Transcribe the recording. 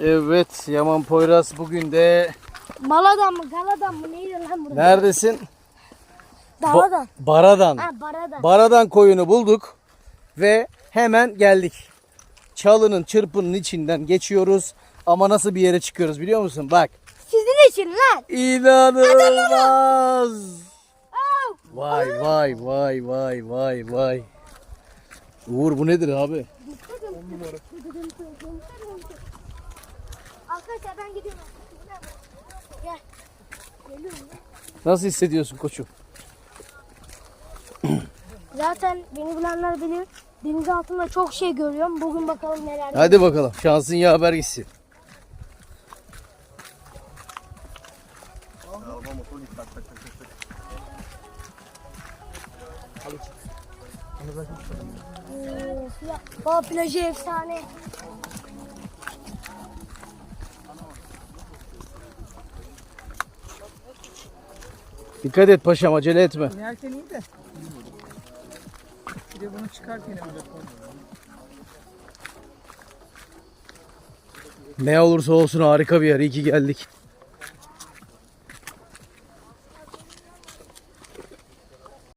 Evet Yaman Poyraz bugün de Maladan mı Galadan mı neydi lan burada? neredesin? Ba- Daladan. Baradan. Ha Baradan. Baradan koyunu bulduk ve hemen geldik. Çalının çırpının içinden geçiyoruz ama nasıl bir yere çıkıyoruz biliyor musun? Bak. Sizin için lan. İnanılmaz. Vay vay vay vay vay vay. Uğur bu nedir abi? Arkadaşlar ben gidiyorum. Gel. Geliyorum. Nasıl hissediyorsun koçum? Zaten beni bilenler bilir. Deniz altında çok şey görüyorum. Bugün bakalım neler. Hadi bakalım şansın yaver gitsin. Ee, suya- Baba plajı efsane. Dikkat et paşam acele etme. İnerken iyi de. Bir de bunu çıkarken öyle koy. Ne olursa olsun harika bir yer. İyi ki geldik.